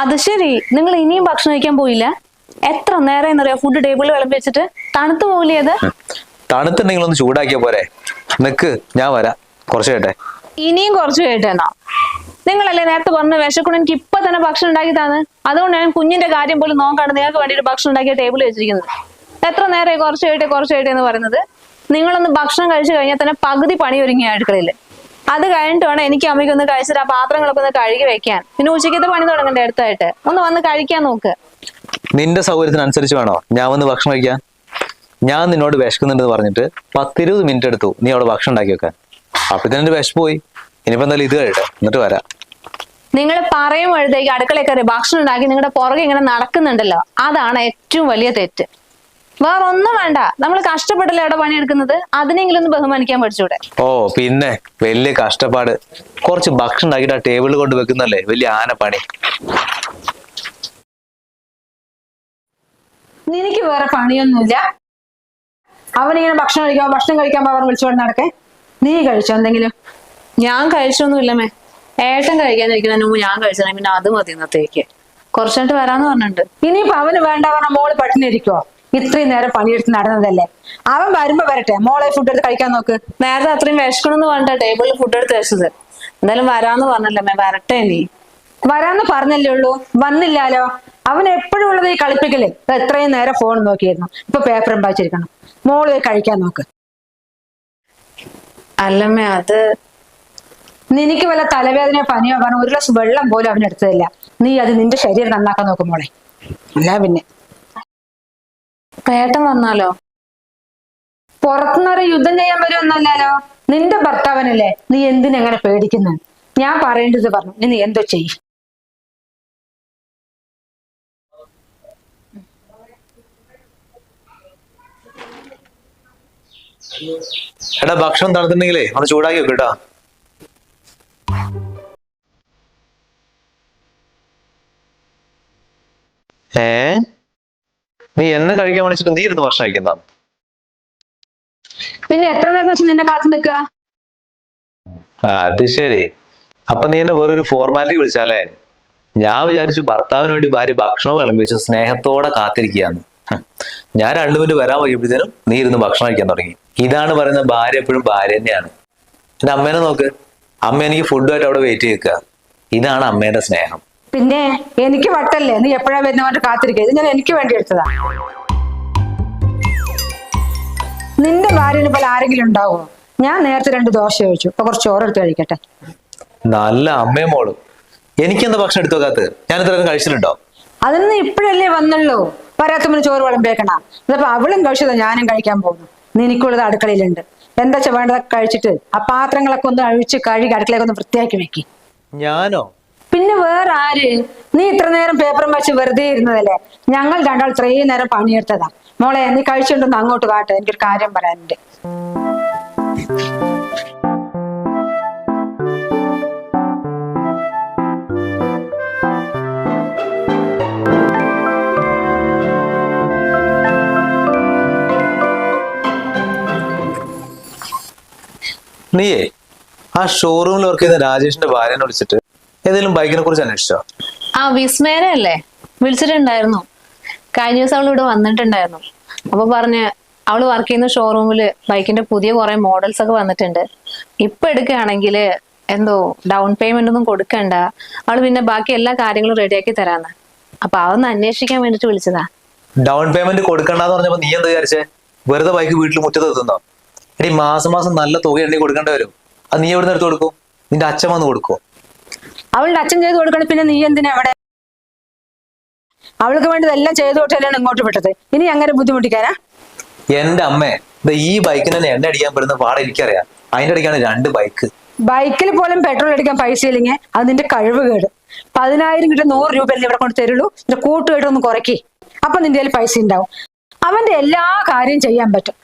അത് ശരി. നിങ്ങൾ ഇനിയും ഭക്ഷണം കഴിക്കാൻ പോയില്ല? എത്ര നേരം എന്നറിയാം? ഫുഡ് ടേബിളിൽ വിളമ്പി വെച്ചിട്ട്. തണുത്തു പോകില്ലേ അത്? തണുത്തുണ്ടെങ്കിൽ ഒന്ന് ചൂടാക്കിയ പോരെ. നിക്ക് ഞാൻ വരാം. കുറച്ച് കേട്ടെ ഇനിയും കുറച്ച് കേട്ടെന്നോ നിങ്ങളല്ലേ നേരത്തെ പറഞ്ഞ വിശക്കുണ്ട് എനിക്ക് ഇപ്പൊ തന്നെ ഭക്ഷണം ഉണ്ടാക്കി തന്നെ. അതുകൊണ്ട് ഞാൻ കുഞ്ഞിന്റെ കാര്യം പോലും നോക്കാണ്ട് നിങ്ങൾക്ക് വേണ്ടിയിട്ട് ഭക്ഷണം ഉണ്ടാക്കിയ ടേബിൾ വെച്ചിരിക്കുന്നത്. എത്ര നേരമായി കുറച്ച് കഴിട്ടെ കുറച്ച് കഴിട്ടെ എന്ന് പറയുന്നത്? നിങ്ങളൊന്ന് ഭക്ഷണം കഴിച്ചു കഴിഞ്ഞാൽ തന്നെ പകുതി പണി ഒരുങ്ങിയ അടുക്കളയിൽ അത് കഴിഞ്ഞിട്ട് വേണം എനിക്ക് അമ്മയ്ക്ക് ഒന്ന് കഴിച്ചിട്ട് ആ പാത്രങ്ങളൊക്കെ ഒന്ന് കഴുകി വെക്കാൻ. പിന്നെ ഉച്ചയ്ക്കത്തെ പണി തുടങ്ങണ്ടേ അടുത്തായിട്ട്? ഒന്ന് വന്ന് കഴിക്കാൻ നോക്ക്. നിന്റെ സൗകര്യത്തിനനുസരിച്ച് വേണോ? ഞാൻ വന്ന് ഭക്ഷണം കഴിക്കാൻ ഞാൻ നിന്നോട് വിശക്കുന്നുണ്ടെന്ന് പറഞ്ഞിട്ട് പത്തിരുപത് മിനിറ്റ് എടുത്തു. നീ അവിടെ ഭക്ഷണം ഉണ്ടാക്കി വെക്കാൻ അപ്പൊ തന്നെ വിശപ്പ് പോയി. ഇനിയിപ്പോ എന്തായാലും ഇത് കഴിട്ടെ എന്നിട്ട് വരാം. നിങ്ങൾ പറയുമ്പോഴത്തേക്ക് അടുക്കളയൊക്കെ ഭക്ഷണം ഉണ്ടാക്കി നിങ്ങളുടെ പുറകെ ഇങ്ങനെ നടക്കുന്നുണ്ടല്ലോ. അതാണ് ഏറ്റവും വലിയ തെറ്റ്. വേറെ ഒന്നും വേണ്ട. നമ്മൾ കഷ്ടപ്പെട്ടല്ലേ അവിടെ പണിയെടുക്കുന്നത്? അതിനെങ്കിലും ഒന്ന് ബഹുമാനിക്കാൻ പഠിച്ചൂടെ? ഓ പിന്നെ വലിയ കഷ്ടപ്പാട്. കുറച്ച് ഭക്ഷണം ഉണ്ടാക്കിയിട്ട് ആ ടേബിളിൽ കൊണ്ട് വെക്കുന്നല്ലേ? വലിയ ആന പണി. നിനക്ക് വേറെ പണിയൊന്നുമില്ല? അവനിങ്ങനെ ഭക്ഷണം കഴിക്കാൻ ഭക്ഷണം കഴിക്കാൻ അവർ വിളിച്ചോണ്ട് നടക്കേ. നീ കഴിച്ചോ എന്തെങ്കിലും? ഞാൻ കഴിച്ചൊന്നുമില്ലമ്മേ ഏട്ടൻ കഴിക്കാൻ മുമ്പ് ഞാൻ കഴിച്ചാൽ പിന്നെ അത് മതി ഇന്നത്തേക്ക്. കുറച്ചായിട്ട് വരാന്ന് പറഞ്ഞിട്ടുണ്ട്. ഇനിയിപ്പോ അവന് വേണ്ട പറഞ്ഞ മോൾ പട്ടിണി ഇരിക്കുവോ ഇത്രയും നേരം പണിയെടുത്ത് നടന്നതല്ലേ? അവൻ വരുമ്പോ വരട്ടെ. മോളെ ഫുഡ് എടുത്ത് കഴിക്കാൻ നോക്ക്. നേരത്തെ അത്രയും വിശക്കണമെന്ന് പറഞ്ഞിട്ട് ടേബിളിൽ ഫുഡ് എടുത്ത് വെച്ചത്. എന്തായാലും വരാന്ന് പറഞ്ഞല്ലേ വരട്ടെ നീ. വരാന്ന് പറഞ്ഞല്ലേ ഉള്ളൂ. വന്നില്ലാലോ? അവൻ എപ്പോഴും ഉള്ളത് ഈ കളിപ്പിക്കലേ. എത്രയും നേരം ഫോൺ നോക്കിയിരുന്നു. ഇപ്പൊ പേപ്പറും വായിച്ചിരിക്കണം മോൾ കഴിക്കാൻ നോക്ക്. അല്ലമ്മേ അത് നിനക്ക് വല്ല തലവേദന പനിയോ പറഞ്ഞ ഒരു ഗ്ലാസ് വെള്ളം പോലും അവൻ എടുത്തതില്ല. നീ അത് നിന്റെ ശരീരം നന്നാക്കാൻ നോക്കും മോളെ. അല്ല പിന്നെ. ഏട്ടൻ വന്നാലോ? പുറത്തുനിന്നൊരു യുദ്ധം ചെയ്യാൻ വരുമെന്നല്ലോ നിന്റെ ഭർത്താവനല്ലേ നീ എന്തിനെങ്ങനെ പേടിക്കുന്നു? ഞാൻ പറയേണ്ടത് പറഞ്ഞു. നീ എന്തോ ചെയ്യും. എടാ ഭക്ഷണം തണുത്തുണ്ടെങ്കിലേ ഒന്ന് ചൂടാക്കി വെക്ക് ഏ? നീ എന്നെ കഴിക്കാൻ വിളിച്ചിട്ട് നീ ഇരുന്ന് ഭക്ഷണം കഴിക്കുന്ന പിന്നെ എത്ര നേരം വെച്ച് നിന്നെ കാത്തു നിൽക്കുക? അത് ശരി. അപ്പൊ നീ എന്നെ വേറൊരു ഫോർമാലിറ്റി വിളിച്ചാലേ? ഞാൻ വിചാരിച്ചു ഭർത്താവിന് വേണ്ടി ഭാര്യ ഭക്ഷണം വിളമ്പിച്ച് സ്നേഹത്തോടെ കാത്തിരിക്കുകയാണ്. ഞാൻ രണ്ടു മിനിറ്റ് വരാൻ വൈകിയപ്പോഴത്തേനും നീ ഇരുന്ന് ഭക്ഷണം കഴിക്കാൻ തുടങ്ങി. ഇതാണ് പറയുന്ന ഭാര്യ എപ്പോഴും ഭാര്യ തന്നെയാണ്. എന്റെ അമ്മേനെ നോക്ക്. അമ്മ എനിക്ക് ഫുഡുമായിട്ട് അവിടെ വെയിറ്റ് ചെയ്യിക്കുക ഇതാണ് അമ്മേന്റെ സ്നേഹം. പിന്നെ എനിക്ക് വട്ടല്ലേ? നീ എപ്പോഴാ വരുന്നവന്റെ കാത്തിരിക്കുക ഇത് ഞാൻ എനിക്ക് വേണ്ടി എടുത്തതാ. നിന്റെ ഭാര്യനെ പോലെ ആരെങ്കിലും ഉണ്ടാവോ? ഞാൻ നേരത്തെ രണ്ട് ദോശ കഴിച്ചു ഇപ്പൊ കുറച്ച് ചോറ് എടുത്ത് കഴിക്കട്ടെ. നല്ല അമ്മയും മോളും. എനിക്കെന്താ ഭക്ഷണം എടുത്തു വെക്കാത്തത്? ഞാൻ ഇത്രയും കഴിച്ചിട്ടുണ്ടോ? അതിന് ഇപ്പോഴല്ലേ വന്നുള്ളൂ? വരാത്തമ്മന് ചോറ് വിളമ്പേക്കണ അതപ്പോ അവളും കഴിച്ചത് ഞാനും കഴിക്കാൻ പോകുന്നു. നിനക്കുള്ളത് അടുക്കളയിലുണ്ട്. എന്താ വേണ്ടതൊക്കെ കഴിച്ചിട്ട് ആ പാത്രങ്ങളൊക്കെ ഒന്ന് അഴിച്ച് കഴുകി അടുക്കളയൊക്കെ ഒന്ന് വൃത്തിയാക്കി വെക്കി. ഞാനോ? പിന്നെ വേറെ ആര്? നീ ഇത്ര നേരം പേപ്പറും വെച്ച് വെറുതെ ഇരുന്നതല്ലേ? ഞങ്ങൾ രണ്ടാൾ ഇത്രയും നേരം പണിയെടുത്തതാ. മോളെ നീ കഴിച്ചിട്ടുണ്ടെന്ന് അങ്ങോട്ട് കാട്ടെ. എനിക്കൊരു കാര്യം പറയാനുണ്ട്. നീയേ ആ ഷോറൂമിൽ വർക്ക് ചെയ്യുന്ന രാജേഷിന്റെ ഭാര്യനെ വിളിച്ചിട്ട് ഏതെങ്കിലും ബൈക്കിനെ കുറിച്ച് അന്വേഷിച്ചോ? ആ വിസ്മയനല്ലേ വിളിച്ചിട്ടുണ്ടായിരുന്നു. കഴിഞ്ഞ ദിവസം അവൾ ഇവിടെ വന്നിട്ടുണ്ടായിരുന്നു. അപ്പൊ പറഞ്ഞ് അവൾ വർക്ക് ചെയ്യുന്ന ഷോറൂമിൽ ബൈക്കിന്റെ പുതിയ കുറെ മോഡൽസ് ഒക്കെ വന്നിട്ടുണ്ട്. ഇപ്പൊ എടുക്കുകയാണെങ്കിൽ എന്തോ ഡൗൺ പേയ്മെന്റ് ഒന്നും കൊടുക്കണ്ട. അവൾ പിന്നെ ബാക്കി എല്ലാ കാര്യങ്ങളും റെഡിയാക്കി തരാന്ന്. അപ്പൊ അതൊന്ന് അന്വേഷിക്കാൻ വേണ്ടിട്ട് വിളിച്ചതാ. ഡൗൺ പേയ്മെന്റ് കൊടുക്കണ്ടെന്ന് പറഞ്ഞപ്പോ നീ എന്താ വിചാരിച്ചേ? വെറുതെ ബൈക്ക് വീട്ടിൽ മുറ്റത്ത് എത്തുന്നോ? ഇനി മാസം മാസം നല്ല തുക എണ്ണി കൊടുക്കേണ്ടി വരും. അത് നീ എവിടെ നിന്ന് എടുത്ത് കൊടുക്കും? നിന്റെ അച്ഛൻ വന്ന് കൊടുക്കുമോ അവളുടെ അച്ഛൻ ചെയ്ത് കൊടുക്കണം പിന്നെ നീ എന്തിനാ അവിടെ? അവൾക്ക് വേണ്ടതെല്ലാം ചെയ്തു കൊടുത്തല്ലാണ് ഇങ്ങോട്ട് വിട്ടത്. ഇനി അങ്ങനെ ബുദ്ധിമുട്ടിക്കാനാ? എന്റെ അമ്മേ ഈ ബൈക്കിന് തന്നെ എണ്ണ അടിക്കാൻ പെടുന്ന പാടെ എനിക്കറിയാം. അതിന്റെ അടിക്കാണ് രണ്ട് ബൈക്ക് ബൈക്കിൽ പോലും പെട്രോൾ അടിക്കാൻ പൈസ ഇല്ലെങ്കിൽ അത് നിന്റെ കഴിവ് കേട്. പതിനായിരം കിട്ടും നൂറ് രൂപ അല്ലേ ഇവിടെ കൊണ്ട് തരുള്ളൂ. എന്റെ കൂട്ടുകേട്ട് ഒന്ന് കുറയ്ക്കി. അപ്പൊ നിന്റെ കയ്യിൽ പൈസ ഉണ്ടാവും. അവന്റെ എല്ലാ കാര്യം ചെയ്യാൻ പറ്റും.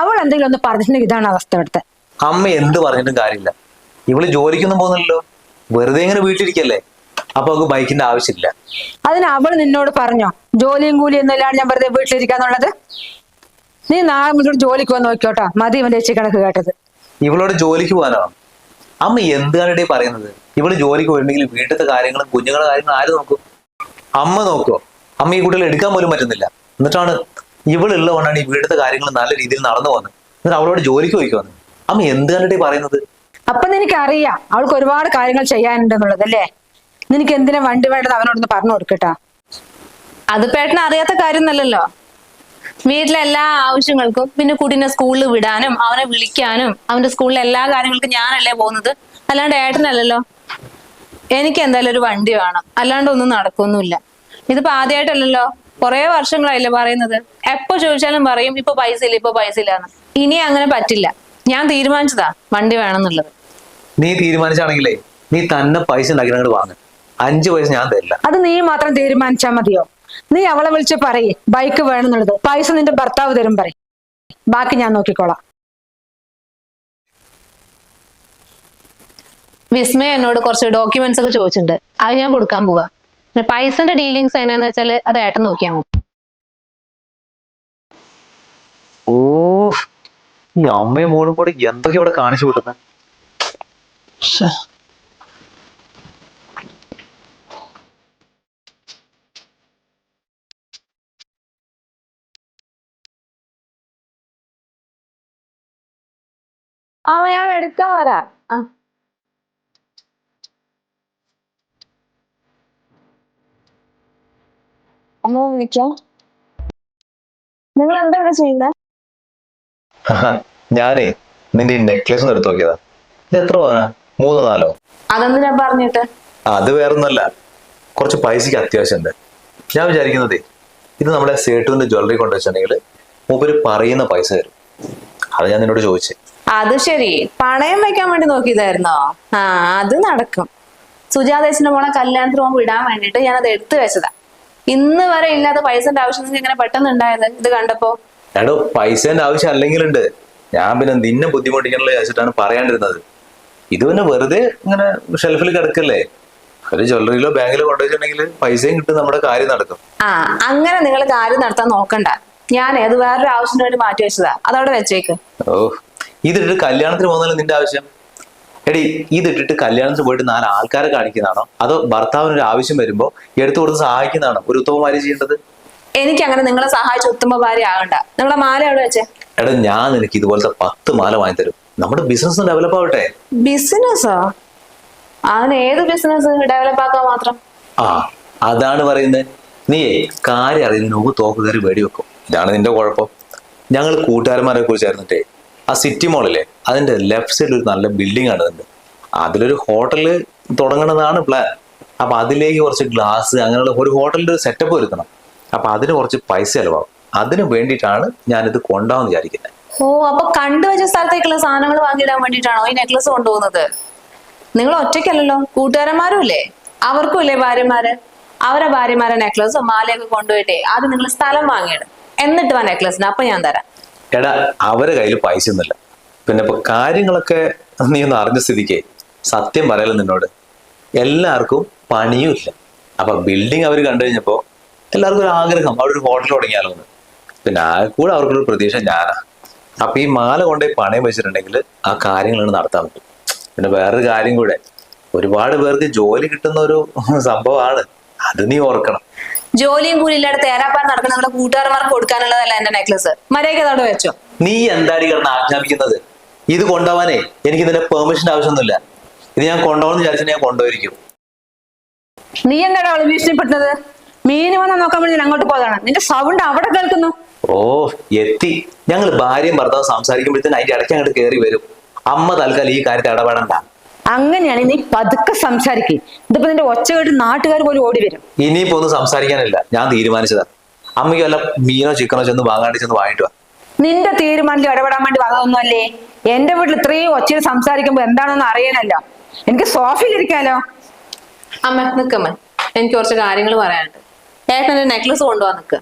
അവൾ എന്തെങ്കിലും ഒന്ന് പറഞ്ഞിട്ടുണ്ടെങ്കിൽ ഇതാണ് അവസ്ഥ ഇവിടുത്തെ. അമ്മ എന്ത് പറഞ്ഞിട്ടും കാര്യമില്ല. ഇവൾ ജോലിക്കൊന്നും പോകുന്നില്ലല്ലോ. വെറുതെ ഇങ്ങനെ വീട്ടിലിരിക്കല്ലേ? അപ്പൊ അവൾക്ക് ബൈക്കിന്റെ ആവശ്യമില്ല. അതിന് അവൾ നിന്നോട് പറഞ്ഞോ ജോലിയും കൂലിയും ഒന്നും ഇല്ലാണ്ട് ഞാൻ വെറുതെ വീട്ടിലിരിക്കാന്നുള്ളത്? നീ നാളെ മുതൽ ജോലിക്ക് വന്ന് നോക്കിയോട്ടോ മതി ഇവന്റെ ചേച്ചി കണക്ക് കേട്ടത്. ഇവളോട് ജോലിക്ക് പോകാനോ? അമ്മ എന്താണ് പറയുന്നത്? ഇവൾ ജോലിക്ക് പോയിട്ടുണ്ടെങ്കിൽ വീട്ടിലത്തെ കാര്യങ്ങളും കുഞ്ഞുങ്ങളുടെ കാര്യങ്ങളും ആര് നോക്കും? അമ്മ നോക്കോ അമ്മ ഈ കുട്ടികളെ എടുക്കാൻ പോലും പറ്റുന്നില്ല. എന്നിട്ടാണ് ഇവളുള്ളതുകൊണ്ടാണ് ഈ വീട്ടിലത്തെ കാര്യങ്ങൾ നല്ല രീതിയിൽ നടന്നു പോകുന്നത്. എന്നിട്ട് അവളോട് ജോലിക്ക് പോയിക്കോന്ന് അമ്മ എന്ത് കണ്ടിട്ട് പറയുന്നത്? അപ്പൊ നിനക്കറിയാം അവൾക്ക് ഒരുപാട് കാര്യങ്ങൾ ചെയ്യാനുണ്ടെന്നുള്ളത് അല്ലേ? നിനക്ക് എന്തിനാ വണ്ടി വേണ്ടത് അവനോടൊന്ന് പറഞ്ഞു കൊടുക്കട്ടാ? അത് പേട്ടന് അറിയാത്ത കാര്യമൊന്നല്ലല്ലോ വീട്ടിലെ എല്ലാ ആവശ്യങ്ങൾക്കും പിന്നെ കുട്ടീനെ സ്കൂളിൽ വിടാനും അവനെ വിളിക്കാനും അവന്റെ സ്കൂളിലെ എല്ലാ കാര്യങ്ങൾക്കും ഞാനല്ലേ പോകുന്നത്? അല്ലാണ്ട് ഏട്ടനല്ലല്ലോ. എനിക്ക് എന്തായാലും ഒരു വണ്ടി വേണം. അല്ലാണ്ട് ഒന്നും നടക്കൊന്നുമില്ല. ഇതിപ്പോ ആദ്യമായിട്ടല്ലല്ലോ കുറെ വർഷങ്ങളായില്ലേ പറയുന്നത്. എപ്പോ ചോദിച്ചാലും പറയും ഇപ്പൊ പൈസ ഇല്ല ഇപ്പൊ പൈസ ഇല്ലാന്ന് ഇനി അങ്ങനെ പറ്റില്ല. ഞാൻ തീരുമാനിച്ചതാ വണ്ടി വേണമെന്നുള്ളത് നീ തീരുമാനിച്ചാണെങ്കിലേ നീ തന്നെ പൈസ ഉണ്ടാക്കി വാങ്ങ. അഞ്ച് പൈസ ഞാൻ തരില്ല. അത് നീ മാത്രം തീരുമാനിച്ചാ മതിയോ? നീ അവളെ വിളിച്ച് പറയേ ബൈക്ക് വേണമെന്നുള്ളത്. പൈസ നിന്റെ ഭർത്താവ് തരും പറയും. ബാക്കി ഞാൻ നോക്കിക്കോളാം. വിസ്മയ എന്നോട് കുറച്ച് ഡോക്യുമെന്റ്സ് ഒക്കെ ചോദിച്ചിട്ടുണ്ട്. അത് ഞാൻ കൊടുക്കാൻ പോവാ. പൈസന്റെ ഡീലിങ്സ് എങ്ങനെയാന്ന് വെച്ചാൽ അത് ഏട്ടൻ നോക്കിയാൽ മതി. ഓ ഈ അമ്മയും മോളും കൂടെ എന്തൊക്കെ ഇവിടെ കാണിച്ചു വിട്ടുന്നത് ആ ഞാൻ എടുക്കാൻ വരാ. ആ. അമ്മ വിളിക്കാം. നിങ്ങൾ എന്താണ് ചെയ്യുന്നത് ഞാനേ നിന്റെ നെക്ലേസ് എടുത്തു നോക്കിയതാ. ഇത് എത്ര പവനാ? മൂന്നോ നാലോ. അതൊന്നും ഞാൻ പറഞ്ഞിട്ട്? അത് വേറൊന്നല്ല കുറച്ച് പൈസക്ക് അത്യാവശ്യമുണ്ട്. ഞാൻ വിചാരിക്കുന്നതേ ഇത് നമ്മുടെ സേട്ടുവിന്റെ ജ്വല്ലറി കൊണ്ടുവച്ചിട്ടുണ്ടെങ്കിൽ മൂപ്പര് പറയുന്ന പൈസ തരും. അത് ഞാൻ നിന്നോട് ചോദിച്ചേ. അത് ശരി. പണയം വെക്കാൻ വേണ്ടി നോക്കിയതായിരുന്നോ? ആ അത് നടക്കും. സുജാതേശിന്റെ മോളെ കല്യാണത്തിന് പോകുമ്പോൾ ഇടാൻ വേണ്ടിട്ട് ഞാൻ അത് എടുത്തു വെച്ചതാ. ഇന്ന് വരെ ഇല്ലാത്ത പൈസന്റെ ആവശ്യം എങ്ങനെ ഇങ്ങനെ പെട്ടെന്ന് ഉണ്ടായത് ഇത് കണ്ടപ്പോ? എടോ പൈസന്റെ ആവശ്യം അല്ലെങ്കിലുണ്ട്. ഞാൻ പിന്നെ നിന്നെ ബുദ്ധിമുട്ടിക്കണല്ലോ ചോദിച്ചിട്ടാണ് പറയാണ്ടിരുന്നത്. ഇത് പിന്നെ വെറുതെ ഇങ്ങനെ ഷെൽഫിൽ കിടക്കല്ലേ? ഒരു ജ്വല്ലറിയിലോ ബാങ്കിലോ കൊണ്ടുവച്ചിട്ടുണ്ടെങ്കിൽ പൈസയും കിട്ടും നമ്മുടെ കാര്യം നടക്കും. ആ അങ്ങനെ നിങ്ങൾ കാര്യം നടത്താൻ നോക്കണ്ട. ഞാൻ അത് വേറൊരു ആവശ്യത്തിന് വേണ്ടി മാറ്റി വെച്ചതാ. അതവിടെ വെച്ചേക്ക്. ഓ ഇതിട്ടിട്ട് കല്യാണത്തിന് പോകുന്നതല്ലേ നിന്റെ ആവശ്യം? എടി ഇതിട്ടിട്ട് കല്യാണത്തിന് പോയിട്ട് നാല് ആൾക്കാരെ കാണിക്കുന്നതാണോ? അതോ ഭർത്താവിന് ഒരു ആവശ്യം വരുമ്പോ എടുത്തു കൊടുത്ത് സഹായിക്കുന്നതാണോ? ഒരു ഉത്തമമാരി ചെയ്യേണ്ടത്? എനിക്ക് അങ്ങനെ നിങ്ങളെ സഹായിച്ച ഉത്തമ ഭാര്യ ആകണ്ട. നിങ്ങളെ മാല അവിടെ വെച്ചേ? എടാ ഞാൻ നിനക്ക് ഇതുപോലത്തെ പത്ത് മാല വാങ്ങി തരും നമ്മുടെ ബിസിനസ് ഡെവലപ്പ് ആവട്ടെ. ബിസിനസ്സോ അതിന് ഏത് ബിസിനസ് ഡെവലപ്പ് ആക്കാൻ മാത്രം? ആ അതാണ് പറയുന്നത്. നീയേ കാര്യം അറിയുന്നതിന് മുമ്പ് തോക്ക് കയറി വേടി വെക്കും. ഇതാണ് നിന്റെ കുഴപ്പം. ഞങ്ങൾ കൂട്ടുകാരന്മാരെ കുറിച്ചായിരുന്നിട്ടേ ആ സിറ്റി മോളിലെ അതിന്റെ ലെഫ്റ്റ് സൈഡിൽ ഒരു നല്ല ബിൽഡിംഗ് ആണ് ഉണ്ട് അതിലൊരു ഹോട്ടൽ തുടങ്ങണമെന്നാണ് പ്ലാൻ അപ്പൊ അതിലേക്ക് കുറച്ച് ഗ്ലാസ് അങ്ങനെയുള്ള ഒരു ഹോട്ടലിന്റെ ഒരു സെറ്റപ്പ് ഒരുക്കണം. അപ്പൊ അതിന് കുറച്ച് പൈസ ചിലവാകും. അതിന് വേണ്ടിയിട്ടാണ് ഞാനിത് കൊണ്ടാവും വിചാരിക്കുന്നത് ഓ അപ്പൊ കണ്ടുവച്ച സ്ഥലത്തേക്കുള്ള സാധനങ്ങൾ വാങ്ങിയിടാൻ വേണ്ടിട്ടാണോ ഈ നെക്ലസ് കൊണ്ടുപോകുന്നത്? നിങ്ങൾ ഒറ്റയ്ക്കല്ലല്ലോ കൂട്ടുകാരന്മാരും ഇല്ലേ? അവർക്കും ഇല്ലേ ഭാര്യമാര്? അവരെ ഭാര്യമാരെ നെക്ലസോ മാലയൊക്കെ കൊണ്ടുപോയിട്ടേ ആദ്യം നിങ്ങൾ സ്ഥലം വാങ്ങിയിടും. എന്നിട്ട് വാ നെക്ലസിന് അപ്പൊ ഞാൻ തരാം. എടാ അവരെ കയ്യിൽ പൈസ ഒന്നുമില്ല. പിന്നെ ഇപ്പൊ കാര്യങ്ങളൊക്കെ നീ ഒന്ന് അറിഞ്ഞ സ്ഥിതിക്ക് സത്യം പറയല നിന്നോട്. എല്ലാവർക്കും പണിയും ഇല്ല. അപ്പൊ ബിൽഡിംഗ് അവർ കണ്ടു കഴിഞ്ഞപ്പോ എല്ലാവർക്കും ഒരു ആഗ്രഹം അവിടെ ഒരു ഹോട്ടൽ തുടങ്ങിയാലോ എന്ന് പിന്നെ ആ കൂടെ അവർക്കൊരു പ്രതീക്ഷ ഞാനാ. അപ്പൊ ഈ മാല കൊണ്ടുപോയി പണയം വെച്ചിട്ടുണ്ടെങ്കിൽ ആ കാര്യങ്ങളാണ് നടത്താൻ പറ്റും. പിന്നെ വേറൊരു കാര്യം കൂടെ ഒരുപാട് പേർക്ക് ജോലി കിട്ടുന്ന ഒരു സംഭവമാണ്. അത് നീ ഓർക്കണം. ജോലിയും കൂലി ഇല്ലാതെ തേരാപ്പാൻ നടക്കുന്ന നമ്മുടെ കൂട്ടുകാരന്മാർക്ക് കൊടുക്കാനുള്ളതല്ല എന്റെ നെക്ലസ് മര്യാദ വെച്ചോ? നീ കിടന്ന് ആജ്ഞാപിക്കുന്നത്? ഇത് കൊണ്ടുപോവാനേ എനിക്ക് ഇതിന്റെ പെർമിഷൻ ആവശ്യമൊന്നുമില്ല. ഇത് ഞാൻ കൊണ്ടുപോകുന്ന വിചാരിച്ചു ഞാൻ കൊണ്ടുപോയിരിക്കും. നീ എന്താണ് അവൾ ഭീഷണിപ്പെട്ടത് മീൻ വന്നാൽ നോക്കാൻ വേണ്ടി അങ്ങോട്ട് പോയതാണ്. നിന്റെ സൗണ്ട് അവിടെ കേൾക്കുന്നു. ഓ എത്തി. ഞങ്ങൾ ഭാര്യയും ഭർത്താവും സംസാരിക്കുമ്പോഴത്തേന് അതിന്റെ ഇടയ്ക്ക് അങ്ങോട്ട് കയറി വരും. അമ്മ തൽക്കാലം ഈ കാര്യത്തിൽ ഇടപെടണ്ട. അങ്ങനെയാണ് നീ പതുക്കെ സംസാരിക്കും. ഇതിപ്പോ നിന്റെ ഒച്ച കേട്ട് നാട്ടുകാർ പോലും ഓടി വരും. ഇനിയിപ്പോ ഒന്നും സംസാരിക്കാനില്ല. ഞാൻ തീരുമാനിച്ചതാ. അമ്മയ്ക്ക് വല്ല മീനോ ചിക്കനോ ചെന്ന് വാങ്ങാണ്ട് ചെന്ന് വാങ്ങിട്ട് വാ. നിന്റെ തീരുമാനത്തിൽ ഇടപെടാൻ വേണ്ടി വന്നതൊന്നുമല്ലേ? എന്റെ വീട്ടിൽ ഇത്രയും ഒച്ചയിൽ സംസാരിക്കുമ്പോ എന്താണെന്ന് അറിയാനല്ലോ. എനിക്ക് സോഫയിൽ ഇരിക്കാലോ. അമ്മ നിക്കമ്മ എനിക്ക് കുറച്ച് കാര്യങ്ങൾ പറയാനുണ്ട്. ഏട്ടൻ നെക്ലസ് കൊണ്ടുപോകാൻ നിൽക്കുക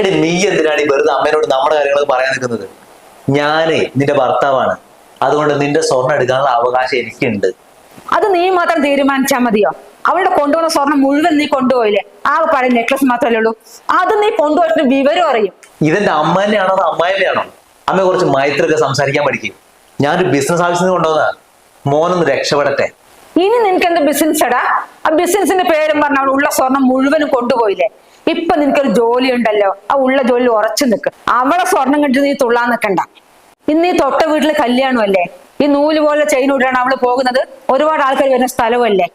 എടി നീ എന്തിനാണ് ഈ വെറുതെ അമ്മേനോട് നമ്മുടെ കാര്യങ്ങൾ പറയാൻ നിൽക്കുന്നത്? ഞാനേ നിന്റെ ഭർത്താവാണ്. അതുകൊണ്ട് നിന്റെ സ്വർണം എടുക്കാനുള്ള അവകാശം എനിക്കുണ്ട്. അത് നീ മാത്രം തീരുമാനിച്ചാ മതിയോ? അവളുടെ കൊണ്ടുപോകുന്ന സ്വർണം മുഴുവൻ നീ കൊണ്ടുപോയില്ലേ? ആ പഴയ നെക്ലസ് മാത്രമല്ലേ ഉള്ളൂ. അത് നീ കൊണ്ടുപോയിട്ട് വിവരം അറിയും. ഇതെന്റെ അമ്മ തന്നെയാണോ അതോ അമ്മായിന്റെ അമ്മയെ അമ്മ കുറച്ച് മൈത്രൊക്കെ സംസാരിക്കാൻ പഠിക്കും. ഞാനൊരു ബിസിനസ് ആവശ്യത്തിന് കൊണ്ടുവന്നാ. മോനൊന്ന് രക്ഷപ്പെടട്ടെ. ഇനി നിനക്ക് എന്ത് ബിസിനസ് എടാ? ആ ബിസിനസിന്റെ പേരും പറഞ്ഞ അവൾ ഉള്ള സ്വർണം മുഴുവനും കൊണ്ടുപോയില്ലേ? ഇപ്പൊ നിനക്കൊരു ജോലി ഉണ്ടല്ലോ ആ ഉള്ള ജോലി ഉറച്ചു നിൽക്ക് അവളെ സ്വർണം കണ്ടിട്ട് നീ തുള്ളാൻ നിൽക്കണ്ട ഇന്ന് ഈ തൊട്ട വീട്ടിൽ കല്യാണമല്ലേ? ഈ നൂൽ പോലെ ചെയിൻ ഇട്ടാണ് അവൾ പോകുന്നത് ഒരുപാട് ആൾക്കാർ വരുന്ന സ്ഥലമല്ലേ?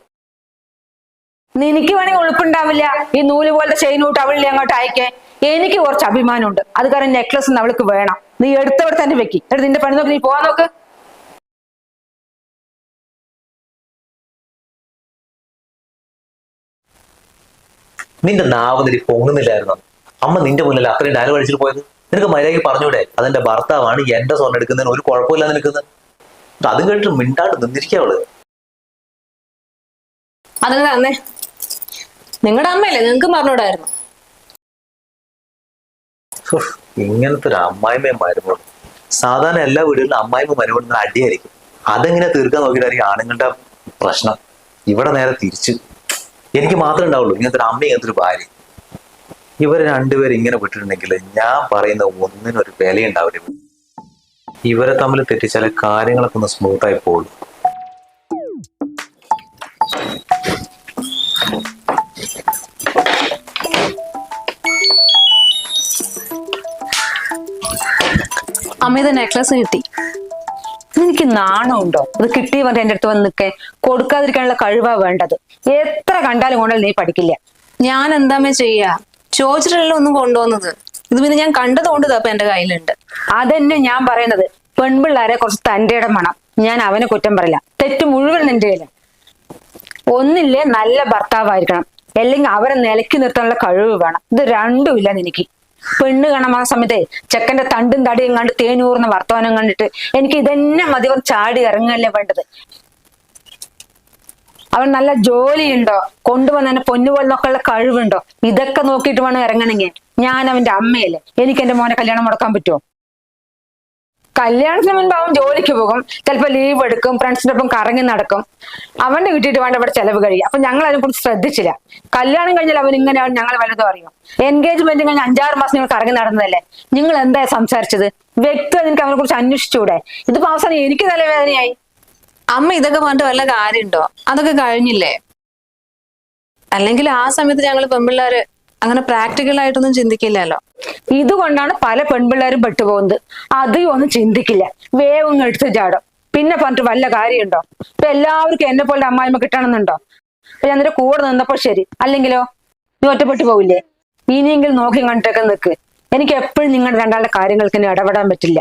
നിനക്ക് വേണമെങ്കിൽ ഉളുപ്പുണ്ടാവില്ല ഈ നൂൽ പോലത്തെ ചെയിൻ ഇട്ട് അവളിൽ അങ്ങോട്ട് അയക്കേ. എനിക്ക് കുറച്ച് അഭിമാനമുണ്ട്. അത് കാരണം നെക്ലസ് അവൾക്ക് വേണം. നീ എടുത്തവിടെ തന്നെ വെക്കി. എടുത്ത് നിന്റെ പണി നോക്കി നീ പോവാൻ നോക്ക്. നിന്റെ നാവ് നിരി പൊങ്ങുന്നില്ലായിരുന്നു. അമ്മ നിന്റെ മുന്നിൽ അത്രയും ഡയലോഗ് അടിച്ചിട്ട് പോയത്? നിനക്ക് മര്യാദയ്ക്ക് പറഞ്ഞൂടെ? അതെന്റെ ഭർത്താവാണ് എന്റെ സ്വർണം എടുക്കുന്നതിന് ഒരു കുഴപ്പമില്ല നിൽക്കുന്നത് അതും കേട്ടിട്ട് മിണ്ടാണ്ട് നിന്നിരിക്കുക അവൾ. നിങ്ങളുടെ അമ്മയല്ലേ? നിങ്ങൾക്ക് പറഞ്ഞൂടായിരുന്നു ഇങ്ങനത്തെ ഒരു അമ്മായിമ്മയും മരുമോളും. സാധാരണ എല്ലാ വീടുകളിലും അമ്മായിമ്മ മരുമോളും അടിയായിരിക്കും. അതെങ്ങനെ തീർക്കാൻ നോക്കിയിട്ടായിരിക്കും ആണുങ്ങളുടെ പ്രശ്നം. ഇവിടെ നേരെ തിരിച്ച് എനിക്ക് മാത്രമേ ഉണ്ടാവുള്ളൂ. ഇങ്ങനത്തെ ഒരു അമ്മ ഇങ്ങനത്തെ ഒരു ഭാര്യ ഇവർ രണ്ടുപേരും ഇങ്ങനെ വിട്ടിട്ടുണ്ടെങ്കിൽ ഞാൻ പറയുന്ന ഒന്നിനൊരു വിലയുണ്ടാവില്ല. ഇവരെ തമ്മിൽ തെറ്റിച്ചാൽ കാര്യങ്ങളൊക്കെ ഒന്ന് സ്മൂത്ത് ആയി പോകുള്ളൂ അമ്മ ഇത് നെക്ലസ് കിട്ടി. നിനക്ക് നാണമുണ്ടോ? അത് കിട്ടി പറഞ്ഞ എന്റെ അടുത്ത് വന്ന് നിൽക്കേ കൊടുക്കാതിരിക്കാനുള്ള കഴിവാ വേണ്ടത്. എത്ര കണ്ടാലും കൊണ്ടാലും നീ പഠിക്കില്ല. ഞാൻ എന്താമേ ചെയ്യാ? ചോദിച്ചിട്ടല്ലോ ഒന്നും കൊണ്ടുവന്നത്. ഇത് പിന്നെ ഞാൻ കണ്ടത് കൊണ്ട് തപ്പ എന്റെ കയ്യിലുണ്ട്. അതന്നെ ഞാൻ പറയുന്നത്. പെൺപിള്ളാരെ കുറച്ച് തന്റെ ഇടം വേണം. ഞാൻ അവനെ കുറ്റം പറയില്ല. തെറ്റ് മുഴുവൻ നിന്റെ കയ്യില. ഒന്നില്ലേ നല്ല ഭർത്താവായിരിക്കണം. അല്ലെങ്കിൽ അവരെ നിലയ്ക്ക് നിർത്താനുള്ള കഴിവ് വേണം. ഇത് രണ്ടുമില്ല നിനക്ക്. പെണ്ണ് കാണാൻ ആ സമയത്തെ ചെക്കന്റെ തണ്ടും തടിയും കണ്ട് തേനൂർന്ന വർത്തമാനം കണ്ടിട്ട് എനിക്ക് ഇതന്നെ മതി അവൻ ചാടി ഇറങ്ങല്ലേ വേണ്ടത്. അവൻ നല്ല ജോലിയുണ്ടോ? കൊണ്ടുവന്ന എന്നെ പൊന്നുപോലെ നോക്കാനുള്ള കഴിവുണ്ടോ? ഇതൊക്കെ നോക്കിയിട്ട് വേണം ഇറങ്ങണമെങ്കിൽ. ഞാൻ അവന്റെ അമ്മയല്ലേ? എനിക്ക് എന്റെ മോനെ കല്യാണം മുടക്കാൻ പറ്റുമോ കല്യാണത്തിന് മുൻപ് അവൻ ജോലിക്ക് പോകും. ചിലപ്പോൾ ലീവ് എടുക്കും ഫ്രണ്ട്സിന്റെ ഒപ്പം കറങ്ങി നടക്കും. അവന്റെ വീട്ടിട്ട് വേണ്ട ഇവിടെ ചെലവ് കഴിയും. അപ്പൊ ഞങ്ങൾ അതിനെ കുറിച്ച് ശ്രദ്ധിച്ചില്ല. കല്യാണം കഴിഞ്ഞാൽ അവൻ ഇങ്ങനെയാണ് ഞങ്ങൾ വലുതും അറിയും എൻഗേജ്മെന്റ് കഴിഞ്ഞ അഞ്ചാറ് മാസം നിങ്ങൾ കറങ്ങി നടന്നതല്ലേ? നിങ്ങൾ എന്താ സംസാരിച്ചത്? വ്യക്തി നിങ്ങൾക്ക് അവനെ കുറിച്ച് അന്വേഷിച്ചൂടെ? ഇതിപ്പോ അവസാനം എനിക്ക് തലവേദനയായി. അമ്മ ഇതൊക്കെ പറഞ്ഞിട്ട് വല്ല കാര്യമുണ്ടോ? അതൊക്കെ കഴിഞ്ഞില്ലേ? അല്ലെങ്കിൽ ആ സമയത്ത് ഞങ്ങൾ പെൺപിള്ളേര് അങ്ങനെ പ്രാക്ടിക്കൽ ആയിട്ടൊന്നും ചിന്തിക്കില്ലല്ലോ. ഇതുകൊണ്ടാണ് പല പെൺപിള്ളേരും പെട്ടുപോകുന്നത്. അതും ഒന്നും ചിന്തിക്കില്ല. വേഗം എടുത്ത് ചാടും. പിന്നെ പറഞ്ഞിട്ട് വല്ല കാര്യമുണ്ടോ? ഇപ്പൊ എല്ലാവർക്കും എന്നെ പോലെ അമ്മായിമ്മ കിട്ടണമെന്നുണ്ടോ? അപ്പൊ ഞാൻ നിന്റെ കൂടെ നിന്നപ്പോ ശരി. അല്ലെങ്കിലോ? നീ ഒറ്റപ്പെട്ടു പോവില്ലേ? ഇനിയെങ്കിലും നോക്കി കണ്ടിട്ടൊക്കെ നിൽക്ക് എനിക്ക് എപ്പോഴും നിങ്ങളുടെ രണ്ടാളുടെ കാര്യങ്ങൾക്ക് ഇടപെടാൻ പറ്റില്ല.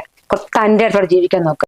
തന്റെ അടുത്തോടെ ജീവിക്കാൻ നോക്ക്.